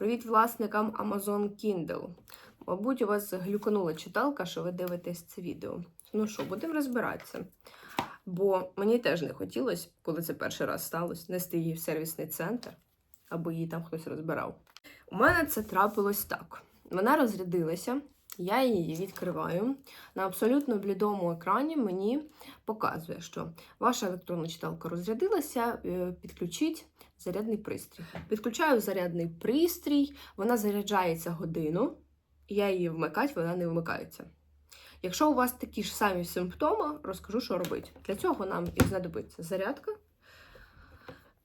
Привіт власникам Amazon Kindle. Мабуть, у вас глюканула читалка, що ви дивитесь це відео. Ну що, будемо розбиратися. Бо мені теж не хотілося, коли це перший раз сталося, нести її в сервісний центр, аби її там хтось розбирав. У мене це трапилось так. Вона розрядилася, я її відкриваю. На абсолютно блідому екрані мені показує, що ваша електронна читалка розрядилася, е, підключіть зарядний пристрій. Підключаю зарядний пристрій, вона заряджається годину, я її вмикати, вона не вмикається. Якщо у вас такі ж самі симптоми, розкажу, що робити. Для цього нам і знадобиться зарядка,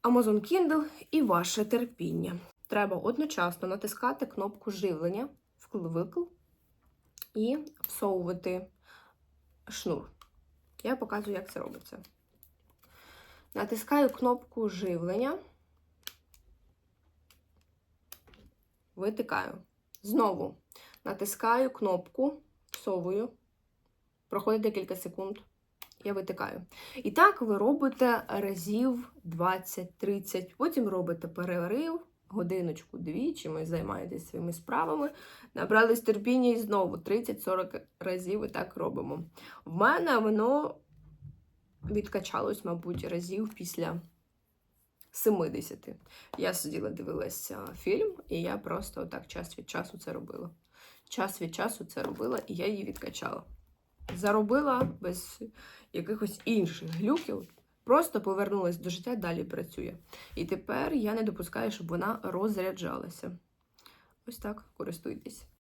Amazon Kindle і ваше терпіння. Треба одночасно натискати кнопку живлення, вкл-викл і всовувати шнур. Я показую, як це робиться. Натискаю кнопку живлення, витикаю. Знову натискаю кнопку, всовую, проходить декілька секунд, я витикаю. І так ви робите разів 20-30, потім робите перерив, годиночку дві, чимось займаєтесь своїми справами, набрались терпіння і знову 30-40 разів і так робимо. В мене воно відкачалось, мабуть, разів після 70. Я сиділа, дивилася фільм, і я просто так час від часу це робила. Час від часу це робила, і я її відкачала. Заробила без якихось інших глюків, просто повернулася до життя, далі працює. І тепер я не допускаю, щоб вона розряджалася. Ось так користуйтесь.